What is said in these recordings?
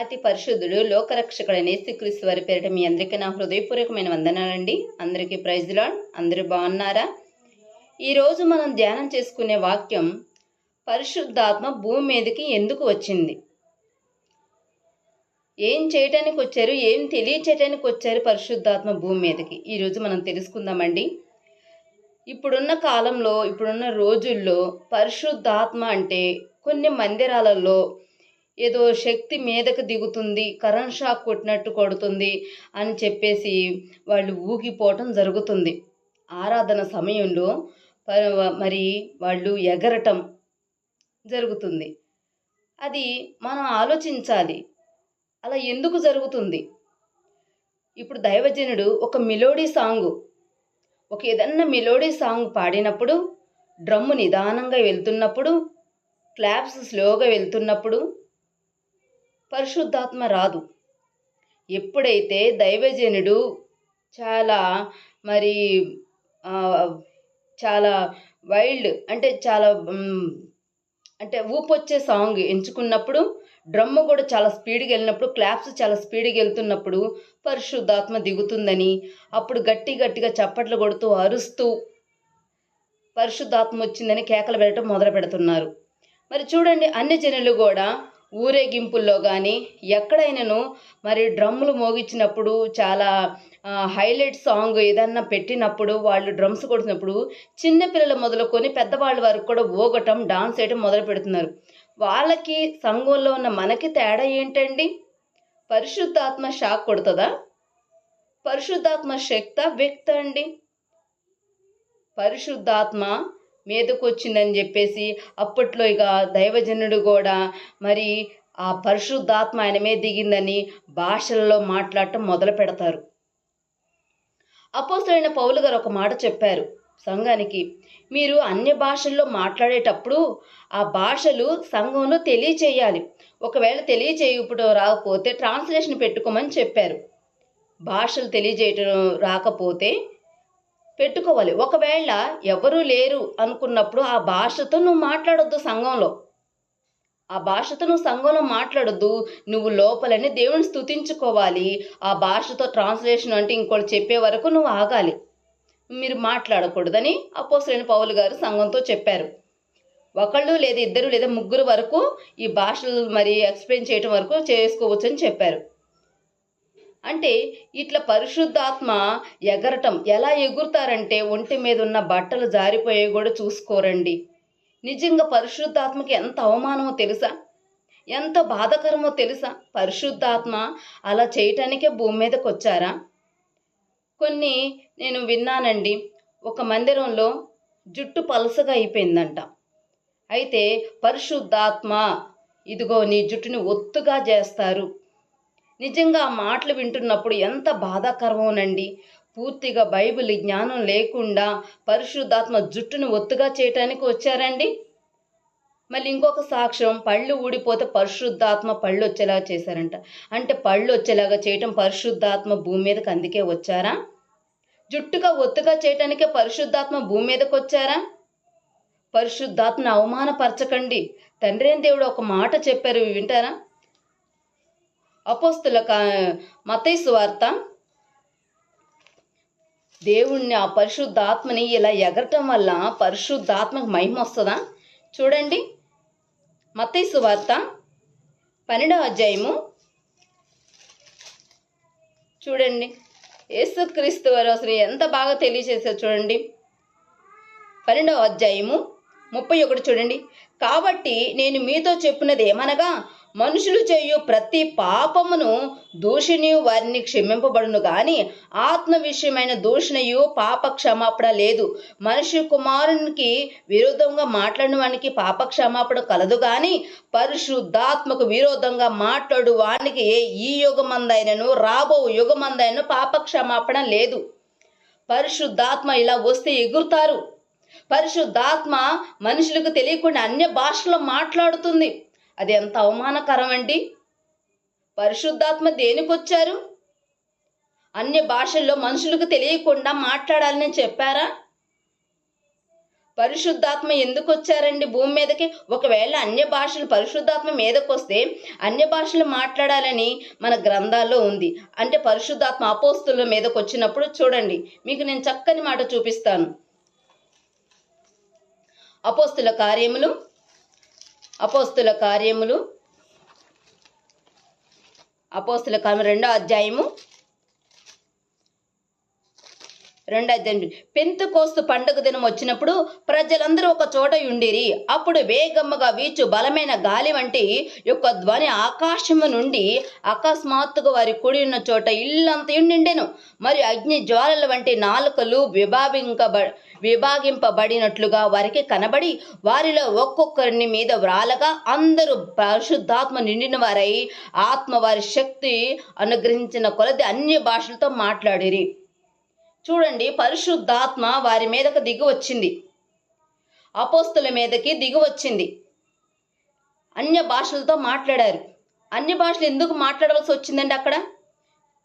అతి పరిశుద్ధుడు లోకరక్షకుడైన యేసుక్రీస్తు వారి పేరిట మీ అందరికీ నా హృదయపూర్వకమైన వందనాలండి అందరికీ ప్రైజ్ లాడ్ అందరూ బాగున్నారా? ఈరోజు మనం ధ్యానం చేసుకునే వాక్యం పరిశుద్ధాత్మ భూమి మీదకి ఎందుకు వచ్చింది? ఏం చేయటానికి వచ్చారు? ఏం తెలియచేయటానికి వచ్చారు పరిశుద్ధాత్మ భూమి మీదకి? ఈరోజు మనం తెలుసుకుందామండి. ఇప్పుడున్న కాలంలో ఇప్పుడున్న రోజుల్లో పరిశుద్ధాత్మ అంటే కొన్ని మందిరాలలో ఏదో శక్తి మీదకు దిగుతుంది కరెంట్ షాక్ కొట్టినట్టు కొడుతుంది అని చెప్పేసి వాళ్ళు ఊగిపోవటం జరుగుతుంది. ఆరాధన సమయంలో మరి వాళ్ళు ఎగరటం జరుగుతుంది. అది మనం ఆలోచించాలి. అలా ఎందుకు జరుగుతుంది? ఇప్పుడు దైవజనుడు ఒక మిలోడీ సాంగ్ ఒక ఏదన్నా మిలోడీ సాంగ్ పాడినప్పుడు డ్రమ్ము నిదానంగా వెళ్తున్నప్పుడు క్లాప్స్ స్లోగా వెళ్తున్నప్పుడు పరిశుద్ధాత్మ రాదు. ఎప్పుడైతే దైవజనుడు చాలా మరి చాలా వైల్డ్ అంటే చాలా అంటే ఊపొచ్చే సాంగ్ ఎంచుకున్నప్పుడు డ్రమ్ కూడా చాలా స్పీడ్గా వెళ్ళినప్పుడు క్లాప్స్ చాలా స్పీడ్గా వెళ్తున్నప్పుడు పరిశుద్ధాత్మ దిగుతుందని అప్పుడు గట్టి గట్టిగా చప్పట్లు కొడుతూ అరుస్తూ పరిశుద్ధాత్మ వచ్చిందని కేకలు పెట్టడం మొదలు పెడుతున్నారు మరి చూడండి అన్ని జనులు కూడా ఊరేగింపుల్లో కానీ ఎక్కడైనాను మరి డ్రమ్ములు మోగించినప్పుడు చాలా హైలైట్ సాంగ్ ఏదన్నా పెట్టినప్పుడు వాళ్ళు డ్రమ్స్ కొడుతున్నప్పుడు చిన్నపిల్లలు మొదలుకొని పెద్దవాళ్ళ వరకు కూడా ఊగటం డాన్స్ వేయటం మొదలు పెడుతున్నారు. వాళ్ళకి సంఘంలో ఉన్న మనకి తేడా ఏంటండి? పరిశుద్ధాత్మ షాక్ కొడుతుందా? పరిశుద్ధాత్మ శక్త వ్యక్త అండి. పరిశుద్ధాత్మ మీదకొచ్చిందని చెప్పేసి అప్పట్లో ఇక దైవజనుడు కూడా మరి ఆ పరిశుద్ధాత్మ ఆయన మీద దిగిందని భాషల్లో మాట్లాడటం మొదలు పెడతారు. అపోస్తులైన పౌలు గారు ఒక మాట చెప్పారు. సంఘానికి మీరు అన్య భాషల్లో మాట్లాడేటప్పుడు ఆ భాషలు సంఘంలో తెలియచేయాలి. ఒకవేళ తెలియచేయప్పుడు రాకపోతే ట్రాన్స్లేషన్ పెట్టుకోమని చెప్పారు. భాషలు తెలియజేయటం రాకపోతే పెట్టుకోవాలి. ఒకవేళ ఎవరూ లేరు అనుకున్నప్పుడు ఆ భాషతో నువ్వు మాట్లాడొద్దు సంఘంలో. ఆ భాషతో నువ్వు సంఘంలో మాట్లాడొద్దు. నువ్వు లోపలని దేవుని స్తుతించుకోవాలి. ఆ భాషతో ట్రాన్స్లేషన్ అంటే ఇంకోటి చెప్పే వరకు నువ్వు ఆగాలి. మీరు మాట్లాడకూడదని అపోసరైన పౌలు గారు సంఘంతో చెప్పారు. ఒకళ్ళు లేదా ఇద్దరు లేదా ముగ్గురు వరకు ఈ భాషలు మరి ఎక్స్ప్లెయిన్ చేయటం వరకు చేసుకోవచ్చు అని చెప్పారు. అంటే ఇట్లా పరిశుద్ధాత్మ ఎగరటం ఎలా ఎగురుతారంటే ఒంటి మీద ఉన్న బట్టలు జారిపోయే కూడా చూసుకోరండి. నిజంగా పరిశుద్ధాత్మకి ఎంత అవమానమో తెలుసా? ఎంత బాధకరమో తెలుసా? పరిశుద్ధాత్మ అలా చేయటానికే భూమి మీదకి వచ్చారా కొన్ని నేను విన్నానండి. ఒక మందిరంలో జుట్టు పలసగా అయిపోయిందంట. అయితే పరిశుద్ధాత్మ ఇదిగో నీ జుట్టుని ఒత్తుగా చేస్తారు. నిజంగా ఆ మాటలు వింటున్నప్పుడు ఎంత బాధాకరమోనండి. పూర్తిగా బైబిల్ జ్ఞానం లేకుండా పరిశుద్ధాత్మ జుట్టును ఒత్తుగా చేయటానికి వచ్చారండి. మళ్ళీ ఇంకొక సాక్ష్యం పళ్ళు ఊడిపోతే పరిశుద్ధాత్మ పళ్ళు వచ్చేలాగా చేశారంట. అంటే పళ్ళు వచ్చేలాగా చేయటం పరిశుద్ధాత్మ భూమి మీదకి అందుకే వచ్చారా? జుట్టుగా ఒత్తుగా చేయటానికే పరిశుద్ధాత్మ భూమి మీదకి వచ్చారా? పరిశుద్ధాత్మను అవమానపరచకండి. తండ్రి దేవుడు ఒక మాట చెప్పారు వింటారా? అపోస్తుల మతైసు వార్త. దేవుణ్ణి ఆ పరిశుద్ధాత్మని ఇలా ఎగరటం వల్ల పరిశుద్ధాత్మకు మహిమ వస్తుందా? చూడండి. మతైసు వార్త పన్నెండవ అధ్యాయము. చూడండి. యేసుక్రీస్తు వారు అసలు ఎంత బాగా తెలియజేశారు చూడండి. పన్నెండవ అధ్యాయము ముప్పై ఒకటి చూడండి. కాబట్టి నేను మీతో చెప్పినది ఏమనగా మనుషులు చేయు ప్రతి పాపమును దూషిని వారిని క్షమింపబడును గాని ఆత్మ విషయమైన దూషణయు పాప క్షమాపణ లేదు. మనిషి కుమారునికి విరోధంగా మాట్లాడిన వానికి పాప క్షమాపణ కలదు గాని పరిశుద్ధాత్మకు విరోధంగా మాట్లాడు వానికి ఈ యుగమందైనను రాబో యుగమందైన పాప క్షమాపణ లేదు. పరిశుద్ధాత్మ ఇలా వస్తే ఎగురుతారు. పరిశుద్ధాత్మ మనుషులకు తెలియకుండా అన్య భాషలో మాట్లాడుతుంది. అది ఎంత అవమానకరం అండి పరిశుద్ధాత్మ దేనికొచ్చారు? అన్య భాషల్లో మనుషులకు తెలియకుండా మాట్లాడాలని చెప్పారా? పరిశుద్ధాత్మ ఎందుకు వచ్చారండి భూమి మీదకి? ఒకవేళ అన్య భాషలు పరిశుద్ధాత్మ మీదకి వస్తే అన్య భాషలు మాట్లాడాలని మన గ్రంథాల్లో ఉంది. అంటే పరిశుద్ధాత్మ అపోస్తుల మీదకి వచ్చినప్పుడు చూడండి మీకు నేను చక్కని మాట చూపిస్తాను. అపోస్తుల కార్యములు అపోస్తుల కార్యములు. అపోస్తుల కార్యము రెండో అధ్యాయము. రెండో అధ్యాయం. పెంతు కోస్తు పండుగ దినం వచ్చినప్పుడు ప్రజలందరూ ఒక చోట ఉండిరి. అప్పుడు వేగమ్మగా వీచు బలమైన గాలి వంటి యొక్క ధ్వని ఆకాశము నుండి అకస్మాత్తుగా వారి కూడి ఉన్న చోట ఇల్లంత నిండెను. మరియు అగ్ని జ్వాలల వంటి నాలుకలు విభావింకబ విభాగింపబడినట్లుగా వారికి కనబడి వారిలో ఒక్కొక్కరిని మీద వ్రాలగా అందరూ పరిశుద్ధాత్మ నిండిన వారై ఆత్మ వారి శక్తి అనుగ్రహించిన కొలది అన్య భాషలతో మాట్లాడిరి. చూడండి పరిశుద్ధాత్మ వారి మీదకు దిగి వచ్చింది. అపోస్తుల మీదకి దిగి వచ్చింది. అన్య భాషలతో మాట్లాడారు. అన్య భాషలు ఎందుకు మాట్లాడవలసి వచ్చిందండి అక్కడ?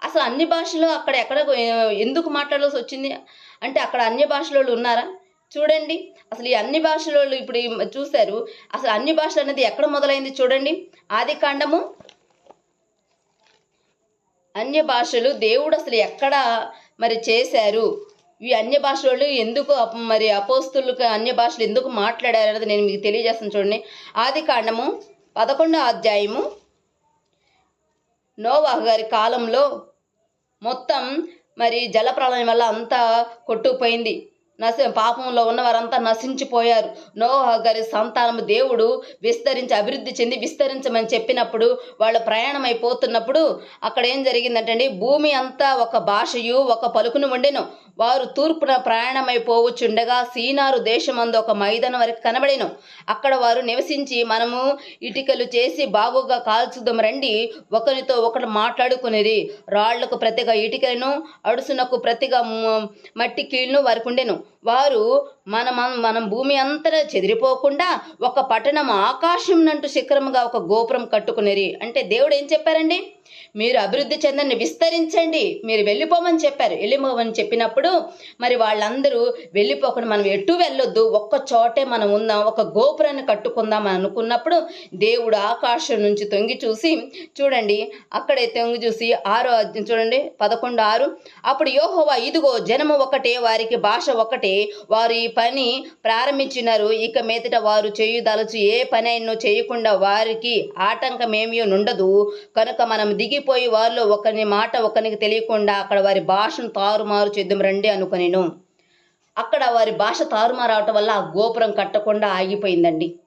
అసలు అన్ని భాషలు అక్కడ ఎక్కడ ఎందుకు మాట్లాడాల్సి వచ్చింది? అంటే అక్కడ అన్ని భాషల వాళ్ళు ఉన్నారా? చూడండి. అసలు ఈ అన్ని భాషల వాళ్ళు ఇప్పుడు చూశారు. అసలు అన్ని భాషలు అనేది ఎక్కడ మొదలైంది చూడండి. ఆది కాండము. అన్య భాషలు దేవుడు అసలు ఎక్కడ మరి చేశారు? ఈ అన్య భాషలు ఎందుకు అప్- మరి అపోస్తులకు అన్య భాషలు ఎందుకు మాట్లాడారు అనేది నేను మీకు తెలియజేస్తాను చూడండి. ఆది కాండము పదకొండో అధ్యాయము నోవాహు గారి కాలంలో మొత్తం మరి జలప్రలయం వల్ల అంతా కొట్టుకుపోయింది. నశ పాపంలో ఉన్న వారంతా నశించిపోయారు. నోహ గారి సంతానము దేవుడు విస్తరించి అభివృద్ధి చెంది విస్తరించమని చెప్పినప్పుడు వాళ్ళు ప్రయాణం అయిపోతున్నప్పుడు అక్కడ ఏం జరిగిందంటే భూమి అంతా ఒక భాషయు ఒక పలుకును ఉండెను వారు తూర్పున ప్రయాణమైపోవచ్చుండగా సీనారు దేశమందు ఒక మైదానం వరకు కనబడెను. అక్కడ వారు నివసించి మనము ఇటుకలు చేసి బాగుగా కాల్చుదాం రండి. ఒకరితో ఒకరు మాట్లాడుకునేది. రాళ్ళకు ప్రతిగా ఇటుకలను అడుసునకు ప్రతిగా మట్టి కీళ్ళను వారికి ఉండెను. వారు మన మన- మనం భూమి అంతటా చెదిరిపోకుండా ఒక పట్టణం ఆకాశం నంటూ శిఖరముగా ఒక గోపురం కట్టుకునేది. అంటే దేవుడు ఏం చెప్పారండి? మీరు అభివృద్ధి చెందండి విస్తరించండి. మీరు వెళ్ళిపోమని చెప్పారు. వెళ్ళిపోమని చెప్పినప్పుడు మరి వాళ్ళందరూ వెళ్ళిపోకుండా మనం ఎటు వెళ్ళొద్దు. ఒక్క చోటే మనం ఉందాం. ఒక గోపురాన్ని కట్టుకుందాం అని అనుకున్నప్పుడు దేవుడు ఆకాశం నుంచి తొంగి చూసి చూడండి అక్కడే తొంగి చూసి ఆరో చూడండి పదకొండు ఆరు. అప్పుడు యోహోవా ఇదిగో జనము ఒకటే వారికి భాష ఒకటే. వారు ఈ పని ప్రారంభించినారు. ఇక మీదట వారు చేయుదలచు ఏ పని అయినో చేయకుండా వారికి ఆటంకం ఏమీ ఉండదు కనుక మనం దిగిపోయి వారిలో ఒకరిని మాట ఒకరికి తెలియకుండా అక్కడ వారి భాషను తారుమారు చేద్దాం రండి అనుకునేను. అక్కడ వారి భాష తారుమారు అవటం వల్ల ఆ గోపురం కట్టకుండా ఆగిపోయిందండి.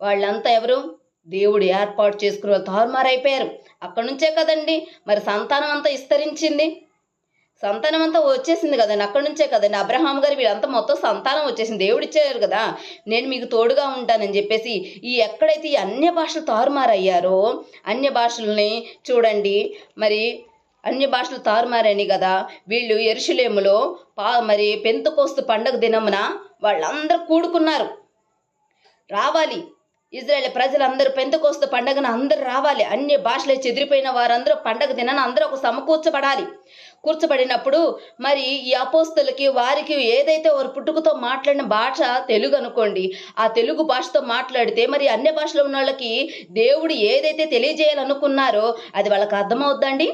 వాళ్ళంతా ఎవరు? దేవుడు ఏర్పాటు చేసుకుని వాళ్ళు తారుమారైపోయారు. అక్కడి నుంచే కదండి. మరి సంతానం అంతా విస్తరించింది. సంతానం అంతా వచ్చేసింది కదండి అక్కడి నుంచే కదండి అబ్రహాం గారు వీళ్ళంతా మొత్తం సంతానం వచ్చేసింది దేవుడు ఇచ్చారు కదా నేను మీకు తోడుగా ఉంటానని చెప్పేసి ఈ ఎక్కడైతే ఈ అన్య భాషలు తారుమారయ్యారో అన్య భాషల్ని చూడండి మరి అన్య భాషలు తారుమారని కదా వీళ్ళు ఎరుషులేములో పా మరి పెంతుకోస్తు పండగ దినమున వాళ్ళందరూ కూడుకున్నారు. రావాలి. ఇజ్రాయెల్ ప్రజలందరూ పెంతకోస్త పండగను అందరూ రావాలి. అన్ని భాషలే చెదిరిపోయిన వారందరూ పండగ దినాన అందరూ ఒక సమకూర్చబడాలి. కూర్చబడినప్పుడు మరి ఈ అపోస్తులకి వారికి ఏదైతే వారు పుట్టుకతో మాట్లాడిన భాష తెలుగు అనుకోండి ఆ తెలుగు భాషతో మాట్లాడితే మరి అన్య భాషలో ఉన్న వాళ్ళకి దేవుడు ఏదైతే తెలియజేయాలనుకున్నారో అది వాళ్ళకి అర్థమవుద్దండి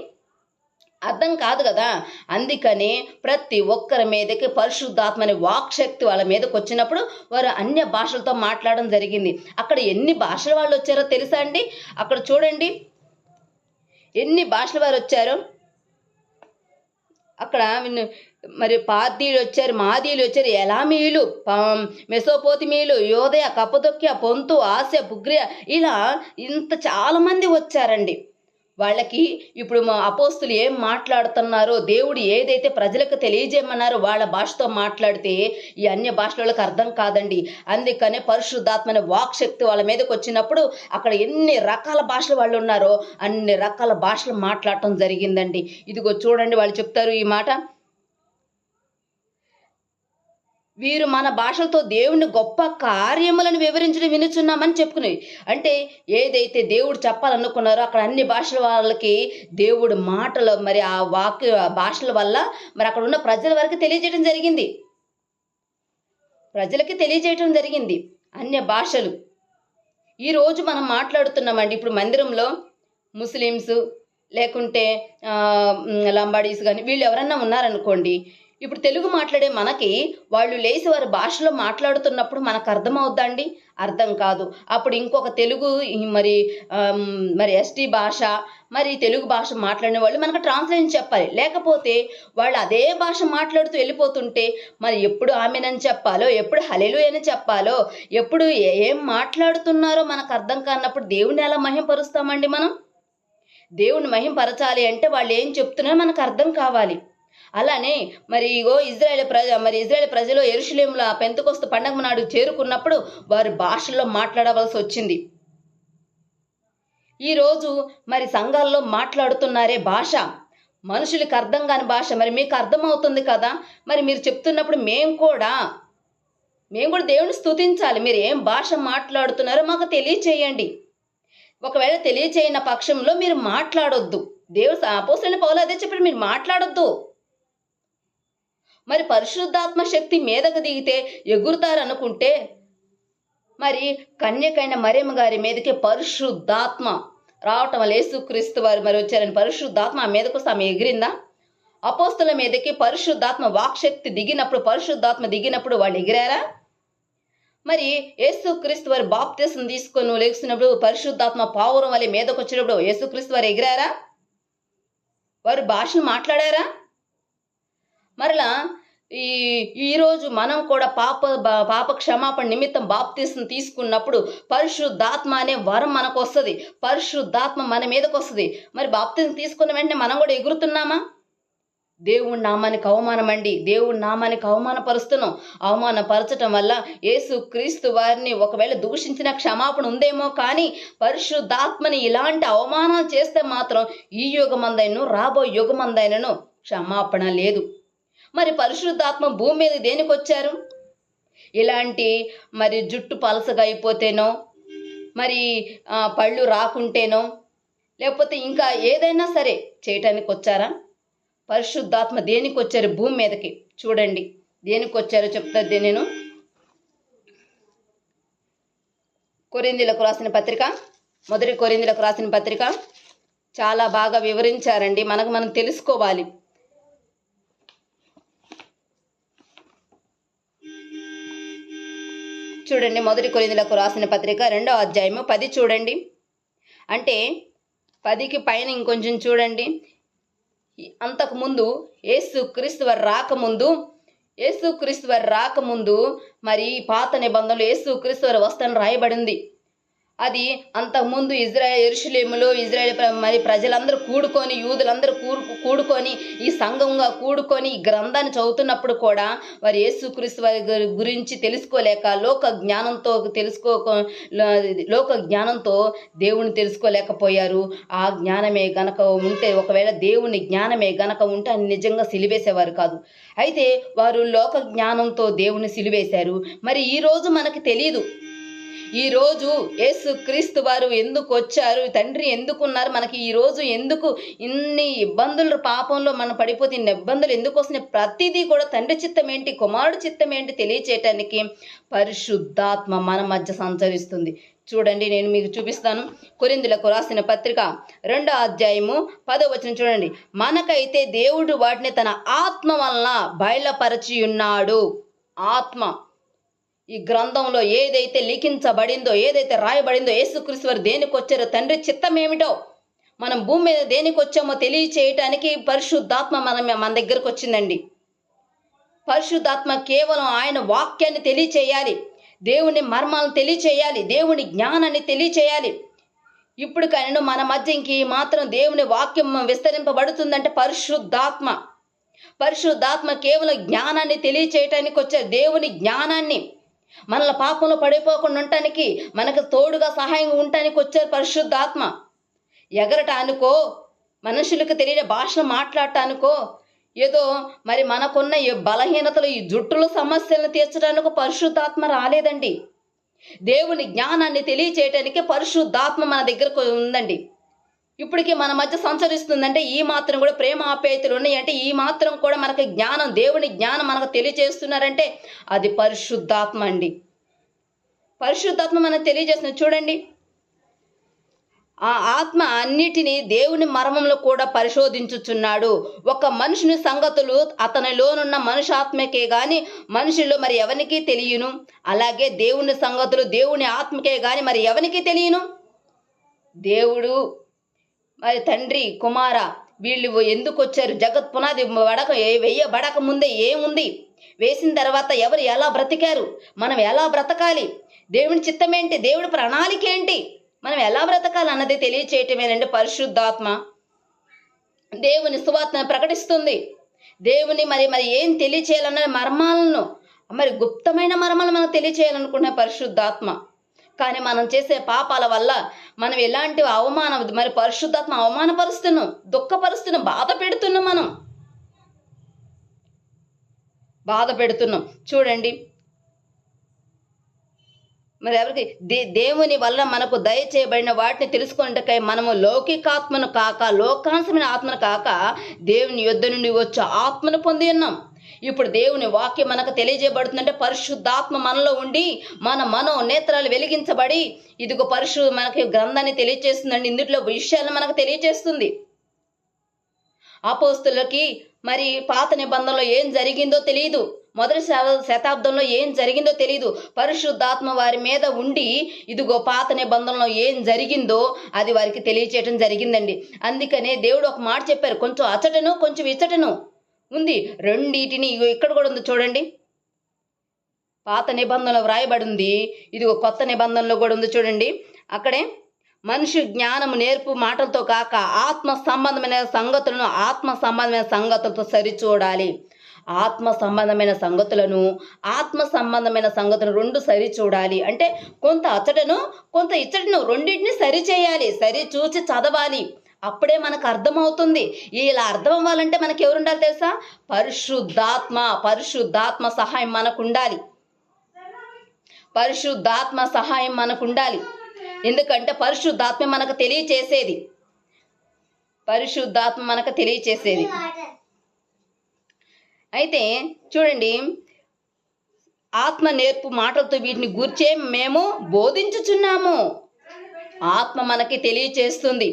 అర్థం కాదు కదా. అందుకని ప్రతి ఒక్కరి మీదకి పరిశుద్ధాత్మని వాక్శక్తి వాళ్ళ మీదకి వచ్చినప్పుడు వారు అన్య భాషలతో మాట్లాడడం జరిగింది. అక్కడ ఎన్ని భాషల వాళ్ళు వచ్చారో తెలుసా అండి? అక్కడ చూడండి. ఎన్ని భాషల వారు వచ్చారో? అక్కడ మరి పార్తీలు వచ్చారు మాదీయులు వచ్చారు ఎలామీయులు మెసోపోతిమీయులు యోదయ కపదొక్య పొంతు ఆస్య బుగ్రియా ఇలా ఇంత చాలా మంది వచ్చారండి. వాళ్ళకి ఇప్పుడు మా అపోస్తులు ఏం మాట్లాడుతున్నారో దేవుడు ఏదైతే ప్రజలకు తెలియజేయమన్నారో వాళ్ళ భాషతో మాట్లాడితే ఈ అన్య భాషలకు అర్థం కాదండి. అందుకనే పరిశుద్ధాత్మని వాక్శక్తి వాళ్ళ మీదకి వచ్చినప్పుడు అక్కడ ఎన్ని రకాల భాషలు వాళ్ళు ఉన్నారో అన్ని రకాల భాషలు మాట్లాడటం జరిగిందండి. ఇదిగో చూడండి వాళ్ళు చెప్తారు ఈ మాట. వీరు మన భాషలతో దేవుని గొప్ప కార్యములను వివరించడం వినుచున్నామని చెప్పుకునేవి. అంటే ఏదైతే దేవుడు చెప్పాలనుకున్నారో అక్కడ అన్ని భాషల వాళ్ళకి దేవుడు మాటలు మరి ఆ వాక్య భాషల వల్ల మరి అక్కడ ఉన్న ప్రజల వరకు తెలియజేయడం జరిగింది. ప్రజలకి తెలియజేయటం జరిగింది. అన్య భాషలు. ఈరోజు మనం మాట్లాడుతున్నామండి. ఇప్పుడు మందిరంలో ముస్లిమ్స్ లేకుంటే లంబాడీస్ కానీ వీళ్ళు ఎవరన్నా ఉన్నారనుకోండి ఇప్పుడు తెలుగు మాట్లాడే మనకి వాళ్ళు లేచి వారి భాషలో మాట్లాడుతున్నప్పుడు మనకు అర్థమవుద్దండి? అర్థం కాదు. అప్పుడు ఇంకొక తెలుగు మరి మరి ఎస్టీ భాష మరి తెలుగు భాష మాట్లాడిన వాళ్ళు మనకు ట్రాన్స్లేషన్ చెప్పాలి. లేకపోతే వాళ్ళు అదే భాష మాట్లాడుతూ వెళ్ళిపోతుంటే మరి ఎప్పుడు ఆమెనని చెప్పాలో ఎప్పుడు హలేలు అని చెప్పాలో ఎప్పుడు ఏం మాట్లాడుతున్నారో మనకు అర్థం కానప్పుడు దేవుని ఎలా మహింపరుస్తామండి మనం? దేవుని మహింపరచాలి అంటే వాళ్ళు ఏం చెప్తున్నారో మనకు అర్థం కావాలి. అలానే మరి ఇగో ఇజ్రాయెల్ ప్రజ మరి ఇజ్రాయెల్ ప్రజలు ఎరుషులేముల ఆ పెంతకొస్తు పండగ నాడు చేరుకున్నప్పుడు వారి భాషల్లో మాట్లాడవలసి వచ్చింది. ఈరోజు మరి సంఘాల్లో మాట్లాడుతున్నారే భాష. మనుషులకు అర్థం కాని భాష. మరి మీకు అర్థమవుతుంది కదా? మరి మీరు చెప్తున్నప్పుడు మేము కూడా మేము కూడా దేవుని స్థుతించాలి మీరు ఏం భాష మాట్లాడుతున్నారో మాకు తెలియచేయండి. ఒకవేళ తెలియచేయన పక్షంలో మీరు మాట్లాడొద్దు. దేవుడు అపోసరైన పౌలు అదే చెప్పాడు మీరు మాట్లాడొద్దు. మరి పరిశుద్ధాత్మ శక్తి మీదకు దిగితే ఎగురుతారనుకుంటే మరి కన్యకైన మరేమ గారి మీదకే పరిశుద్ధాత్మ రావటం వల్ల యేసుక్రీస్తు వారు మరి వచ్చారని పరిశుద్ధాత్మ ఆ మీదకు ఆమె ఎగిరిందా? అపోస్తుల మీదకి పరిశుద్ధాత్మ వాక్శక్తి దిగినప్పుడు పరిశుద్ధాత్మ దిగినప్పుడు వాళ్ళు ఎగిరారా? మరి యేసుక్రీస్తు వారి బాప్తీసం తీసుకొని లేచినప్పుడు పరిశుద్ధాత్మ పావురం వల్ల మీదకు వచ్చినప్పుడు యేసుక్రీస్తు వారు ఎగిరారా? వారు భాషను మాట్లాడారా? మరలా ఈ ఈరోజు మనం కూడా పాప పాప క్షమాపణ నిమిత్తం బాప్తీసం తీసుకున్నప్పుడు పరిశుద్ధాత్మ అనే వరం మనకు వస్తుంది. పరిశుద్ధాత్మ మన మీదకు వస్తుంది. మరి బాప్తీసం తీసుకున్న వెంటనే మనం కూడా ఎగురుతున్నామా? దేవుడి నామానికి అవమానం అండి. దేవుడి నామానికి అవమానపరుస్తున్నాం. అవమానపరచటం వల్ల యేసు క్రీస్తు వారిని ఒకవేళ దూషించిన క్షమాపణ ఉందేమో కానీ పరిశుద్ధాత్మని ఇలాంటి అవమానం చేస్తే మాత్రం ఈ యుగమందైనను రాబోయే యుగమందైనను క్షమాపణ లేదు. మరి పరిశుద్ధాత్మ భూమి మీద దేనికి వచ్చారు ఇలాంటి మరి జుట్టు పలసగా అయిపోతేనో మరి పళ్ళు రాకుంటేనో లేకపోతే ఇంకా ఏదైనా సరే చేయటానికి వచ్చారా పరిశుద్ధాత్మ దేనికి వచ్చారు భూమి మీదకి? చూడండి దేనికి వచ్చారో చెప్తుంది నేను కొరిందీలకు రాసిన పత్రిక మొదటి కొరిందీలకు రాసిన పత్రిక చాలా బాగా వివరించారండి. మనకు మనం తెలుసుకోవాలి. చూడండి మొదటి కొరిందీలకు రాసిన పత్రిక రెండో అధ్యాయము పది చూడండి. అంటే పదికి పైన ఇంకొంచెం చూడండి. అంతకుముందు ఏసు క్రీస్తువారు రాకముందు ఏసు క్రీస్తువారు రాకముందు మరి పాత నిబంధనలు ఏసు క్రీస్తువారు వస్తాను రాయబడింది. అది అంతకుముందు ఇజ్రాయెల్ ఎరుషులేములో ఇజ్రాయల్ ప్ర- మరి ప్రజలందరూ కూడుకొని యూదులందరూ కూడు కూడుకొని ఈ సంఘంగా కూడుకొని ఈ గ్రంథాన్ని చదువుతున్నప్పుడు కూడా వారు యేసుక్రీస్తు వారి గురించి తెలుసుకోలేక లోక జ్ఞానంతో తెలుసుకో లోక జ్ఞానంతో దేవుని తెలుసుకోలేకపోయారు. ఆ జ్ఞానమే గనక ఉంటే ఒకవేళ దేవుని జ్ఞానమే గనక ఉంటే ఆయన నిజంగా సిలివేసేవారు కాదు. అయితే వారు లోక జ్ఞానంతో దేవుని సిలివేశారు. మరి ఈరోజు మనకి తెలియదు ఈ రోజు యేసు క్రీస్తు వారు ఎందుకు వచ్చారు? తండ్రి ఎందుకున్నారు మనకి ఈ రోజు ఎందుకు ఇన్ని ఇబ్బందులు పాపంలో మనం పడిపోతే ఇన్ని ఇబ్బందులు ఎందుకు వస్తున్నాయి? ప్రతిదీ కూడా తండ్రి చిత్తం ఏంటి కుమారుడు చిత్తం ఏంటి తెలియచేయటానికి పరిశుద్ధాత్మ మన మధ్య సంచరిస్తుంది. చూడండి నేను మీకు చూపిస్తాను. కొరిందులకు రాసిన పత్రిక రెండో అధ్యాయము పదో వచనం చూడండి. మనకైతే దేవుడు వాటిని తన ఆత్మ వలన బయలుపరచి ఉన్నాడు ఆత్మ. ఈ గ్రంథంలో ఏదైతే లిఖించబడిందో ఏదైతే రాయబడిందో యేసుక్రీస్తు వారు దేనికి వచ్చారో తండ్రి చిత్తం ఏమిటో మనం భూమి మీద దేనికి వచ్చామో తెలియచేయటానికి పరిశుద్ధాత్మ మన మన దగ్గరకు వచ్చిందండి పరిశుద్ధాత్మ కేవలం ఆయన వాక్యాన్ని తెలియచేయాలి దేవుని మర్మాలను తెలియచేయాలి దేవుని జ్ఞానాన్ని తెలియచేయాలి. ఇప్పుడు కానీ మన మధ్య ఇంక ఈ మాత్రం దేవుని వాక్యం విస్తరింపబడుతుందంటే పరిశుద్ధాత్మ. పరిశుద్ధాత్మ కేవలం జ్ఞానాన్ని తెలియచేయటానికి వచ్చారు దేవుని జ్ఞానాన్ని. మనల పాపంలో పడిపోకుండా ఉండటానికి మనకు తోడుగా సహాయంగా ఉండటానికి వచ్చారు పరిశుద్ధాత్మ. ఎగరటానికో మనుషులకు తెలియని భాషను మాట్లాడటానికో ఏదో మరి మనకున్న ఈ బలహీనతలు ఈ జుట్టుల సమస్యలను తీర్చడానికి పరిశుద్ధాత్మ రాలేదండి. దేవుని జ్ఞానాన్ని తెలియచేయటానికి పరిశుద్ధాత్మ మన దగ్గరకు ఉందండి. ఇప్పటికి మన మధ్య సంచరిస్తుందంటే ఈ మాత్రం కూడా ప్రేమ ఆప్యాయతలు ఉన్నాయి అంటే ఈ మాత్రం కూడా మనకి జ్ఞానం దేవుని జ్ఞానం మనకు తెలియజేస్తున్నారంటే అది పరిశుద్ధాత్మ అండి. పరిశుద్ధాత్మ మనకు తెలియజేస్తుంది. చూడండి. ఆ ఆత్మ అన్నిటినీ దేవుని మర్మంలో కూడా పరిశోధించుచున్నాడు. ఒక మనుషుని సంగతులు అతనిలోనున్న మనుషాత్మకే గాని మనుషుల్లో మరి ఎవరికి తెలియను? అలాగే దేవుని సంగతులు దేవుని ఆత్మకే గాని మరి ఎవరికి తెలియను? దేవుడు మరి తండ్రి కుమార వీళ్ళు ఎందుకు వచ్చారు జగత్ పునాది వడక వెయ్యబడక ముందే ఏముంది? వేసిన తర్వాత ఎవరు ఎలా బ్రతికారు? మనం ఎలా బ్రతకాలి? దేవుని చిత్తం ఏంటి దేవుడి ప్రణాళిక ఏంటి? మనం ఎలా బ్రతకాలి అన్నది తెలియచేయటమేనండి పరిశుద్ధాత్మ. దేవుని సువార్తను ప్రకటిస్తుంది. దేవుని మరి మరి ఏం తెలియచేయాలన్న మర్మాలను మరి గుప్తమైన మర్మాలను మనకు తెలియచేయాలనుకున్న పరిశుద్ధాత్మ. కానీ మనం చేసే పాపాల వల్ల మనం ఎలాంటి అవమానం మరి పరిశుద్ధాత్మ అవమానపరుస్తున్నాం దుఃఖపరుస్తున్నాం బాధ పెడుతున్నాం మనం. బాధ పెడుతున్నాం. చూడండి. మరి ఎవరికి? దే దేవుని వల్ల మనకు దయచేయబడిన వాటిని తెలుసుకున్నట్టుకై మనము లౌకికాత్మను కాక లోకాంశమైన ఆత్మను కాక దేవుని యుద్ధ నుండి వచ్చే ఆత్మను పొంది ఉన్నాం. ఇప్పుడు దేవుని వాక్యం మనకు తెలియజేయబడుతుందంటే పరిశుద్ధాత్మ మనలో ఉండి మన మనో నేత్రాలు వెలిగించబడి ఇదిగో పరిశు మనకి గ్రంథాన్ని తెలియజేస్తుందండి ఇందులో విషయాలను మనకు తెలియజేస్తుంది. అపోస్తులకి మరి పాత నిబంధనలో ఏం జరిగిందో తెలియదు మొదటి శతాబ్దంలో ఏం జరిగిందో తెలియదు పరిశుద్ధాత్మ వారి మీద ఉండి ఇదిగో పాత నిబంధనలో ఏం జరిగిందో అది వారికి తెలియచేయటం జరిగిందండి. అందుకనే దేవుడు ఒక మాట చెప్పారు కొంచెం అచటను కొంచెం ఇచ్చటను. ఉంది. రెండిటిని ఇక్కడ కూడా ఉంది చూడండి. పాత నిబంధనలో వ్రాయబడి ఉంది ఇదిగో కొత్త నిబంధనలో కూడా ఉంది చూడండి. అక్కడే మనిషి జ్ఞానము నేర్పు మాటలతో కాక ఆత్మ సంబంధమైన సంగతులను ఆత్మ సంబంధమైన సంగతులతో సరిచూడాలి. ఆత్మ సంబంధమైన సంగతులను ఆత్మ సంబంధమైన సంగతులను రెండు సరి చూడాలి అంటే కొంత అచ్చటను కొంత ఇచ్చటను రెండింటిని సరిచేయాలి. సరి చూసి చదవాలి. అప్పుడే మనకు అర్థమవుతుంది. ఇలా అర్థం అవ్వాలంటే మనకి ఎవరు ఉండాలి తెలుసా? పరిశుద్ధాత్మ పరిశుద్ధాత్మ సహాయం మనకు ఉండాలి పరిశుద్ధాత్మ సహాయం మనకు ఉండాలి ఎందుకంటే పరిశుద్ధాత్మ మనకు తెలియచేసేది. పరిశుద్ధాత్మ మనకు తెలియచేసేది. అయితే చూడండి ఆత్మ నేర్పు మాటలతో వీటిని గూర్చే మేము బోధించుచున్నాము. ఆత్మ మనకి తెలియచేస్తుంది.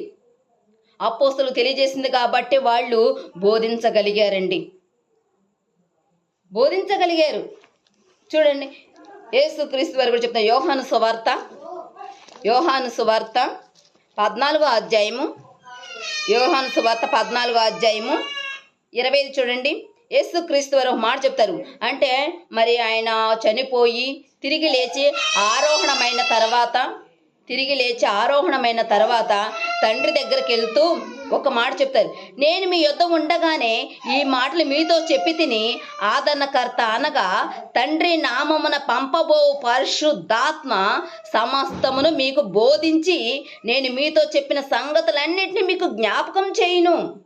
అపోస్తులు తెలియజేసింది కాబట్టి వాళ్ళు బోధించగలిగారండి. బోధించగలిగారు. చూడండి యేసుక్రీస్తు వారు కూడా చెప్తున్న యోహాను సువార్త యోహాను సువార్త పద్నాలుగో అధ్యాయము యోహాను సువార్త పద్నాలుగో అధ్యాయము ఇరవై ఐదు చూడండి. యేసుక్రీస్తు వారు ఒక మాట చెప్తారు. అంటే మరి ఆయన చనిపోయి తిరిగి లేచి ఆరోహణమైన తర్వాత తిరిగి లేచి ఆరోహణమైన తర్వాత తండ్రి దగ్గరికి వెళ్తూ ఒక మాట చెప్తారు. నేను మీ యొద్ద ఉండగానే ఈ మాటలు మీతో చెప్పి తిని ఆదరణకర్త అనగా తండ్రి నామమున పంపబో పరిశుద్ధాత్మ సమస్తమును మీకు బోధించి నేను మీతో చెప్పిన సంగతులన్నింటినీ మీకు జ్ఞాపకం చేయును.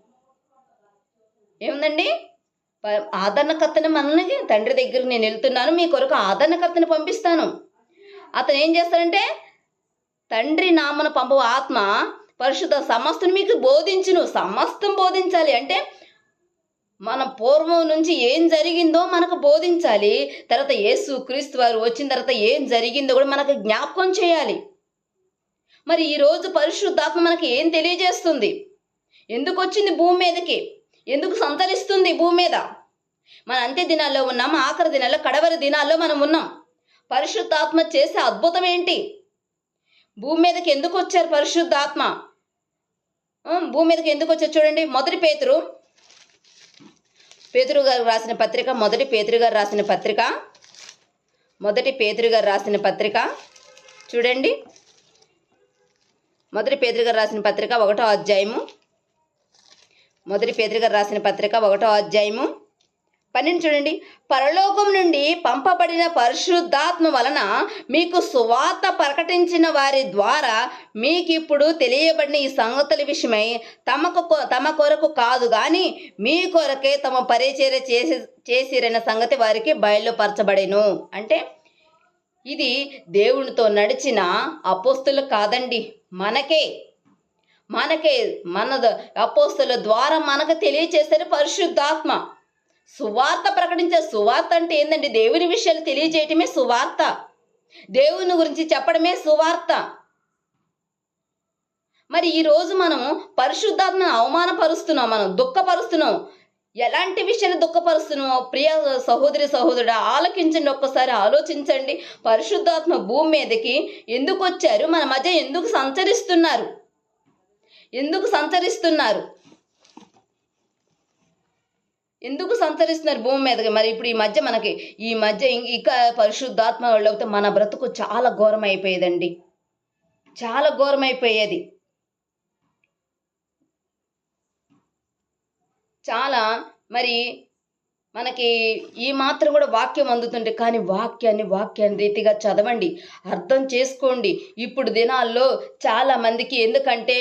ఏముందండి? ప- ఆదరణకర్తని మనల్ని తండ్రి దగ్గరికి నేను వెళ్తున్నాను మీ కొరకు ఆదరణకర్తని పంపిస్తాను. అతను ఏం చేస్తాడంటే తండ్రి నామను పంపవ ఆత్మ పరిశుద్ధ సమస్తను మీకు బోధించును. సమస్తం బోధించాలి అంటే మనం పూర్వం నుంచి ఏం జరిగిందో మనకు బోధించాలి. తర్వాత యేసు క్రీస్తు వారు వచ్చిన తర్వాత ఏం జరిగిందో కూడా మనకు జ్ఞాపకం చేయాలి. మరి ఈరోజు పరిశుద్ధాత్మ మనకి ఏం తెలియజేస్తుంది? ఎందుకు వచ్చింది భూమి మీదకి? ఎందుకు సంతరిస్తుంది భూమి మీద? మన అంత్య దినాల్లో ఉన్నాం ఆఖరి దినాల్లో కడవరి దినాల్లో మనం ఉన్నాం. పరిశుద్ధాత్మ చేసే అద్భుతం ఏంటి? భూమి మీదకి ఎందుకు వచ్చారు పరిశుద్ధాత్మ? భూమి మీదకి ఎందుకు వచ్చారు చూడండి. మొదటి పేతురు. పేతురు గారు రాసిన పత్రిక మొదటి పేతురు గారు రాసిన పత్రిక మొదటి పేతురు గారు రాసిన పత్రిక. చూడండి. మొదటి పేతురు గారు రాసిన పత్రిక ఒకటో అధ్యాయము. మొదటి పేతురు గారు రాసిన పత్రిక ఒకటో అధ్యాయము. పన్నెండు చూడండి. పరలోకం నుండి పంపబడిన పరిశుద్ధాత్మ వలన మీకు సువార్త ప్రకటించిన వారి ద్వారా మీకిప్పుడు తెలియబడిన ఈ సంగతుల విషయమై తమకు కొ- తమ కొరకు కాదు కానీ మీ కొరకే తమ పరిచర్య చేసి చేసిరైన సంగతి వారికి బయలుపరచబడేను. అంటే ఇది దేవునితో నడిచిన అపోస్తులు కాదండి. మనకే మనకే మన అపోస్తుల ద్వారా మనకు తెలియచేస్తారు పరిశుద్ధాత్మ. సువార్త ప్రకటించే సువార్త అంటే ఏంటండి దేవుని విషయాలు తెలియజేయటమే సువార్త. దేవుని గురించి చెప్పడమే సువార్త. మరి ఈ రోజు మనము పరిశుద్ధాత్మను అవమానపరుస్తున్నాం మనం దుఃఖపరుస్తున్నాం. ఎలాంటి విషయాలు దుఃఖపరుస్తున్నామో ప్రియ సహోదరి సహోదరుడు ఆలకించండి ఒక్కసారి ఆలోచించండి. పరిశుద్ధాత్మ భూమి మీదకి ఎందుకు వచ్చారు మన మధ్య ఎందుకు సంచరిస్తున్నారు? ఎందుకు సంచరిస్తున్నారు? ఎందుకు సంచరిస్తున్నారు భూమి మీదకి? మరి ఇప్పుడు ఈ మధ్య మనకి ఈ మధ్య ఇక పరిశుద్ధాత్మ లేకపోతే మన బ్రతుకు చాలా ఘోరం అయిపోయేదండి చాలా ఘోరం అయిపోయేది చాలా. మరి మనకి ఈ మాత్రం కూడా వాక్యం అందుతుంటే కానీ వాక్యాన్ని వాక్యాన్ని రీతిగా చదవండి అర్థం చేసుకోండి. ఇప్పుడు దినాల్లో చాలా మందికి ఎందుకంటే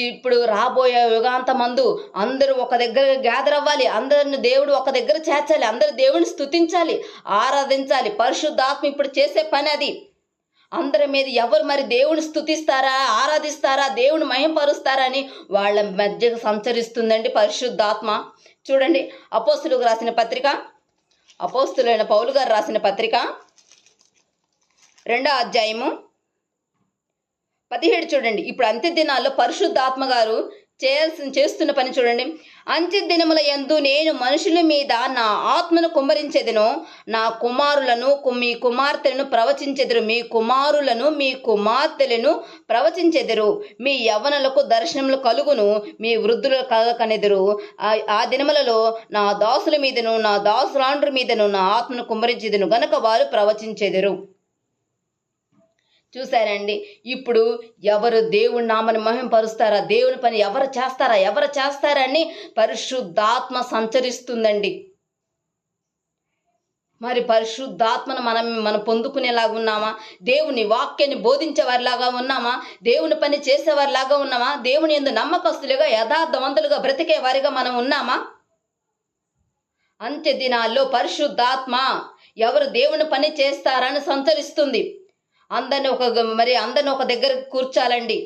ఇప్పుడు రాబోయే యుగాంతమందు అందరూ ఒక దగ్గర గ్యాదర్ అవ్వాలి అందరిని దేవుడు ఒక దగ్గర చేర్చాలి అందరు దేవుని స్థుతించాలి ఆరాధించాలి పరిశుద్ధాత్మ ఇప్పుడు చేసే పని అది. అందరి మీద ఎవరు మరి దేవుని స్థుతిస్తారా ఆరాధిస్తారా దేవుని మహింపరుస్తారా అని వాళ్ళ మధ్యకు సంచరిస్తుందండి పరిశుద్ధాత్మ. చూడండి అపోస్తులకు రాసిన పత్రిక అపోస్తులైన పౌలు గారు రాసిన పత్రిక రెండో అధ్యాయము పదిహేడు చూడండి. ఇప్పుడు అంత్య దినాల్లో పరిశుద్ధాత్మ గారు చేయాల్సిన చేస్తున్న పని చూడండి. అంత్య దినముల యందు నేను మనుషుల మీద నా ఆత్మను కుమ్మరించెదను. నా కుమారులను మీ కుమార్తెలను ప్రవచించెదరు. మీ కుమారులను మీ కుమార్తెలను ప్రవచించెదరు. మీ యవనలకు దర్శనములు కలుగును. మీ వృద్ధుల కలకనెదురు ఆ- దినములలో నా దాసుల మీదను నా దాసులాండ్ర మీదను నా ఆత్మను కుమ్మరించెదను. గనక వారు ప్రవచించెదరు. చూసారండి ఇప్పుడు ఎవరు దేవుని నామని మహింపరుస్తారా? దేవుని పని ఎవరు చేస్తారా? ఎవరు చేస్తారని పరిశుద్ధాత్మ సంచరిస్తుందండి. మరి పరిశుద్ధాత్మను మనం మనం పొందుకునేలాగా ఉన్నామా? దేవుని వాక్యాన్ని బోధించేవారిలాగా ఉన్నామా? దేవుని పని చేసేవారిలాగా ఉన్నామా? దేవుని ఎందు నమ్మకస్తులుగా యథార్థవంతులుగా బ్రతికే వారిగా మనం ఉన్నామా? అంత్య దినాల్లో పరిశుద్ధాత్మ ఎవరు దేవుని పని చేస్తారని సంచరిస్తుంది. అందరిని ఒక మరి అందరిని ఒక దగ్గర కూర్చాలండి.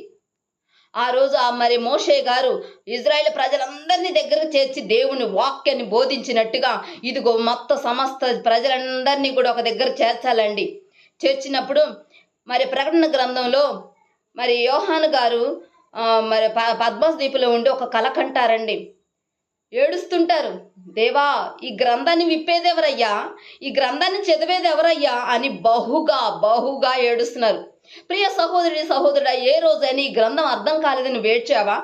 ఆ రోజు ఆ మరి మోషే గారు ఇజ్రాయెల్ ప్రజలందరినీ దగ్గర చేర్చి దేవుని వాక్యాన్ని బోధించినట్టుగా ఇదిగో మొత్తం సమస్త ప్రజలందరినీ కూడా ఒక దగ్గర చేర్చాలండి. చేర్చినప్పుడు మరి ప్రకటన గ్రంథంలో మరి యోహాను గారు మరి ప పద్మస్ ఉండి ఒక కళ కంటారండి ఏడుస్తుంటారు. దేవా ఈ గ్రంథాన్ని విప్పేది ఎవరయ్యా ఈ గ్రంథాన్ని చదివేది ఎవరయ్యా అని బహుగా బహుగా ఏడుస్తున్నారు. ప్రియ సహోదరి సహోదరుడా ఏ రోజైనా ఈ గ్రంథం అర్థం కాలేదని వేడ్చావా?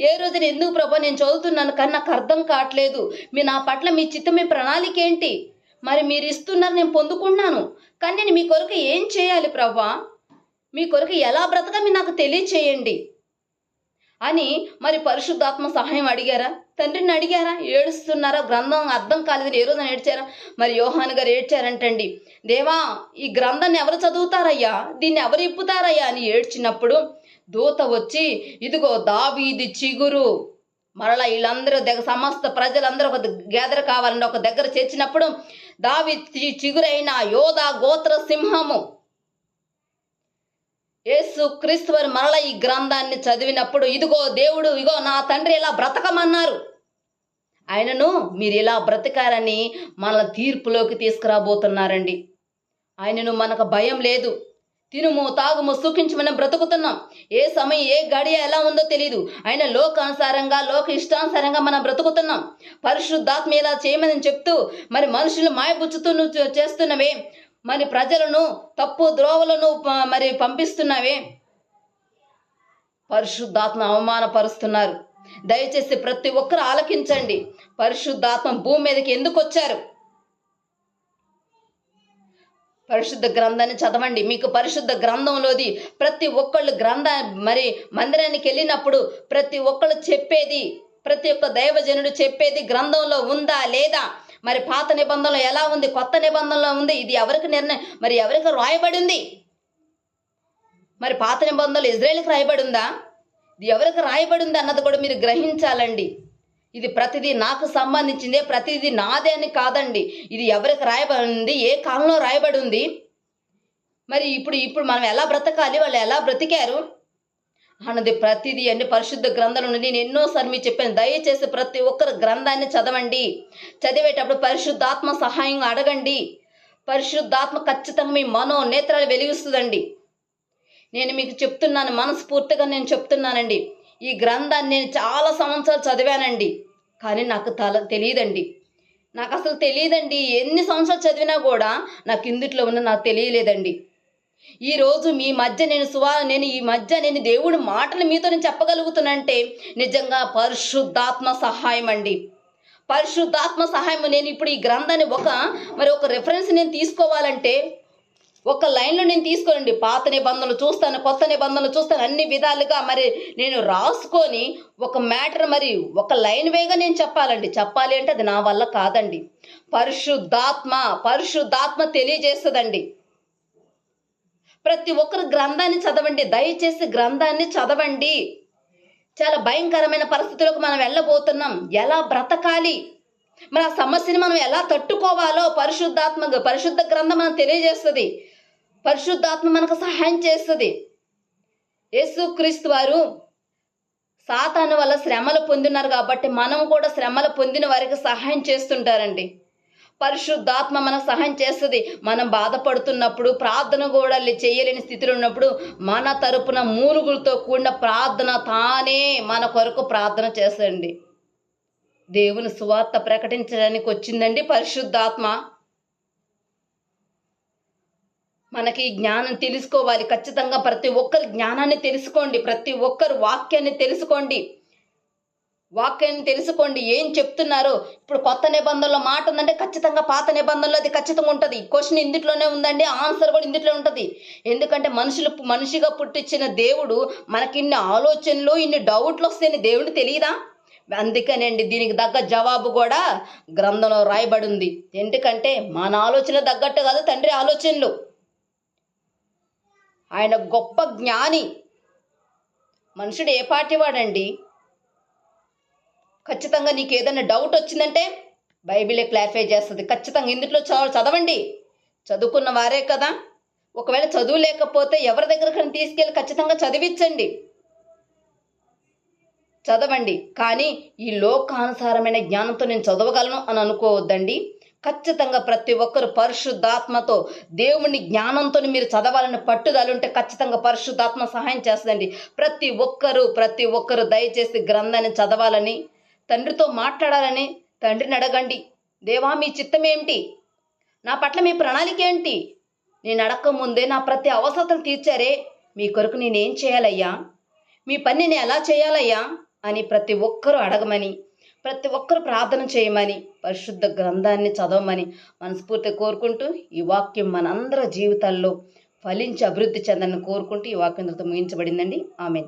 ఏ రోజున ఎందుకు ప్రభా నేను చదువుతున్నాను కానీ నాకు అర్థం కావట్లేదు. మీ నా పట్ల మీ చిత్తం మీ ప్రణాళిక ఏంటి? మరి మీరు ఇస్తున్నారు నేను పొందుకున్నాను. కానీ నేను మీ కొరకు ఏం చేయాలి ప్రభా? మీ కొరకు ఎలా బ్రతకమి నాకు తెలియచేయండి. అని మరి పరిశుద్ధాత్మ సహాయం అడిగారా? తండ్రిని అడిగారా? ఏడుస్తున్నారా? గ్రంథం అర్థం కాలేదని ఏ రోజున ఏడ్చారా? మరి యోహాన్ గారు ఏడ్చారంటండి. దేవా ఈ గ్రంథాన్ని ఎవరు చదువుతారయ్యా? దీన్ని ఎవరు ఇప్పుతారయ్యా అని ఏడ్చినప్పుడు దూత వచ్చి ఇదిగో దావీది చిగురు. మరలా వీళ్ళందరూ దగ్గర సమస్త ప్రజలందరూ ఒక గ్యాదర్ కావాలని ఒక దగ్గర చేర్చినప్పుడు దావి చిగురైన యోధా గోత్ర సింహము యేసు క్రీస్తువారు మరల ఈ గ్రంథాన్ని చదివినప్పుడు ఇదిగో దేవుడు ఇగో నా తండ్రి ఇలా బ్రతకమన్నారు. ఆయనను మీరు ఇలా బ్రతకారని మన తీర్పులోకి తీసుకురాబోతున్నారండి. ఆయనను మనకు భయం లేదు. తినుము తాగుము సుఖించి మనం బ్రతుకుతున్నాం. ఏ సమయం ఏ గడియ ఎలా ఉందో తెలియదు ఆయన లోకానుసారంగా లోక ఇష్టానుసారంగా మనం బ్రతుకుతున్నాం. పరిశుద్ధాత్మ ఇలా చేయమని చెప్తూ మరి మనుషులు మాయబుచ్చుతూ నువ్వు చేస్తున్నవే మరి ప్రజలను తప్పు ద్రోవలను మరి పంపిస్తున్నావే? పరిశుద్ధాత్మ అవమానపరుస్తున్నారు. దయచేసి ప్రతి ఒక్కరు ఆలకించండి. పరిశుద్ధాత్మ భూమి మీదకి ఎందుకు వచ్చారు? పరిశుద్ధ గ్రంథాన్ని చదవండి. మీకు పరిశుద్ధ గ్రంథంలోది ప్రతి ఒక్కళ్ళు గ్రంథ మరి మందిరానికి వెళ్ళినప్పుడు ప్రతి ఒక్కళ్ళు చెప్పేది ప్రతి ఒక్క దైవజనుడు చెప్పేది గ్రంథంలో ఉందా లేదా? మరి పాత నిబంధనలో ఎలా ఉంది? కొత్త నిబంధనలో ఉంది? ఇది ఎవరికి నిర్ణయం? మరి ఎవరికి రాయబడి ఉంది మరి పాత నిబంధనలు ఇజ్రాయెల్కి రాయబడి ఉందా ఇది ఎవరికి రాయబడి ఉంది అన్నది కూడా మీరు గ్రహించాలండి. ఇది ప్రతిదీ నాకు సంబంధించిందే ప్రతిదీ నాదే అని కాదండి. ఇది ఎవరికి రాయబడి ఉంది ఏ కాలంలో రాయబడి ఉంది మరి ఇప్పుడు ఇప్పుడు మనం ఎలా బ్రతకాలి? వాళ్ళు ఎలా బ్రతికారు? అన్నది ప్రతిదీ అన్ని పరిశుద్ధ గ్రంథాలు నేను ఎన్నోసార్లు మీకు చెప్పాను. దయచేసి ప్రతి ఒక్కరు గ్రంథాన్ని చదవండి. చదివేటప్పుడు పరిశుద్ధాత్మ సహాయం అడగండి. పరిశుద్ధాత్మ ఖచ్చితంగా మీ మనో నేత్రాలు వెలిగిస్తుందండి. నేను మీకు చెప్తున్నాను మనస్ఫూర్తిగా నేను చెప్తున్నానండి. ఈ గ్రంథాన్ని నేను చాలా సంవత్సరాలు చదివానండి. కానీ నాకు తల తెలియదండి. నాకు అసలు తెలియదండి. ఎన్ని సంవత్సరాలు చదివినా కూడా నాకు ఇందుట్లో ఉన్న నాకు తెలియలేదండి. ఈరోజు మీ మధ్య నేను సువా నేను ఈ మధ్య నేను దేవుడి మాటలు మీతో నేను చెప్పగలుగుతున్నంటే నిజంగా పరిశుద్ధాత్మ సహాయం అండి. పరిశుద్ధాత్మ సహాయం. నేను ఇప్పుడు ఈ గ్రంథాన్ని ఒక మరి ఒక రెఫరెన్స్ నేను తీసుకోవాలంటే ఒక లైన్లో నేను తీసుకోనండి. పాత నిబంధనలు చూస్తాను కొత్త నిబంధనలు చూస్తాను అన్ని విధాలుగా మరి నేను రాసుకొని ఒక మ్యాటర్ మరి ఒక లైన్ వేగా నేను చెప్పాలండి. చెప్పాలి అంటే అది నా వల్ల కాదండి. పరిశుద్ధాత్మ పరిశుద్ధాత్మ తెలియజేస్తుందండి. ప్రతి ఒక్కరు గ్రంథాన్ని చదవండి. దయచేసి గ్రంథాన్ని చదవండి. చాలా భయంకరమైన పరిస్థితులకు మనం వెళ్ళబోతున్నాం. ఎలా బ్రతకాలి? మన ఆ సమస్యని మనం ఎలా తట్టుకోవాలో పరిశుద్ధాత్మ పరిశుద్ధ గ్రంథం మనం తెలియజేస్తుంది. పరిశుద్ధాత్మ మనకు సహాయం చేస్తుంది. యేసుక్రీస్తు వారు సాతాను వల్ల శ్రమలు పొందినారు కాబట్టి మనం కూడా శ్రమలు పొందిన వారికి సహాయం చేస్తుంటారండి. పరిశుద్ధాత్మ మన సహాయం చేస్తుంది. మనం బాధపడుతున్నప్పుడు ప్రార్థన కూడా చేయలేని స్థితిలో ఉన్నప్పుడు మన తరపున మూలుగులతో కూడిన ప్రార్థన తానే మన కొరకు ప్రార్థన చేస్తుంది దేవుని సువార్త ప్రకటించడానికి వచ్చిందండి పరిశుద్ధాత్మ. మనకి జ్ఞానం తెలుసుకోవాలి. ఖచ్చితంగా ప్రతి ఒక్కరు జ్ఞానాన్ని తెలుసుకోండి. ప్రతి ఒక్కరు వాక్యాన్ని తెలుసుకోండి. వాక్యాన్ని తెలుసుకోండి ఏం చెప్తున్నారు. ఇప్పుడు కొత్త నిబంధనలో మాట ఉందంటే ఖచ్చితంగా పాత నిబంధనలో అది ఖచ్చితంగా ఉంటుంది. క్వశ్చన్ ఇందులోనే ఉందండి ఆన్సర్ కూడా ఇందులో ఉంటుంది. ఎందుకంటే మనుషులు మనిషిగా పుట్టించిన దేవుడు మనకి ఇన్ని ఆలోచనలు ఇన్ని డౌట్లు వస్తాయని దేవుడు తెలియదా అందుకనండి దీనికి తగ్గ జవాబు కూడా గ్రంథంలో రాయబడి ఉంది ఎందుకంటే మన ఆలోచన తగ్గట్టు కాదు తండ్రి ఆలోచనలు. ఆయన గొప్ప జ్ఞాని. మనుషుడు ఏ పాటి వాడండి? ఖచ్చితంగా నీకు ఏదైనా డౌట్ వచ్చిందంటే బైబిలే క్లారిఫై చేస్తుంది. ఖచ్చితంగా ఇందులో చ- చదవండి. చదువుకున్న వారే కదా. ఒకవేళ చదువు లేకపోతే ఎవరి దగ్గరకు తీసుకెళ్ళి ఖచ్చితంగా చదివించండి. చదవండి. కానీ ఈ లోకానుసారమైన జ్ఞానంతో నేను చదవగలను అని అనుకోవద్దండి. ఖచ్చితంగా ప్రతి ఒక్కరు పరిశుద్ధాత్మతో దేవుని జ్ఞానంతో మీరు చదవాలని పట్టుదల ఉంటే ఖచ్చితంగా పరిశుద్ధాత్మ సహాయం చేస్తుందండి. ప్రతి ఒక్కరు ప్రతి ఒక్కరు దయచేసి గ్రంథాన్ని చదవాలని తండ్రితో మాట్లాడాలని తండ్రిని అడగండి. దేవా మీ చిత్తం ఏమిటి నా పట్ల మీ ప్రణాళిక ఏంటి? నేను అడక్క ముందే నా ప్రతి అవసరం తీర్చారే. మీ కొరకు నేనేం చేయాలయ్యా? మీ పని నేను ఎలా చేయాలయ్యా? అని ప్రతి ఒక్కరూ అడగమని ప్రతి ఒక్కరు ప్రార్థన చేయమని పరిశుద్ధ గ్రంథాన్ని చదవమని మనస్ఫూర్తి కోరుకుంటూ ఈ వాక్యం మనందరి జీవితాల్లో ఫలించి అభివృద్ధి చెందని కోరుకుంటూ ఈ వాక్యం ముగించబడిందండి. ఆమెన్.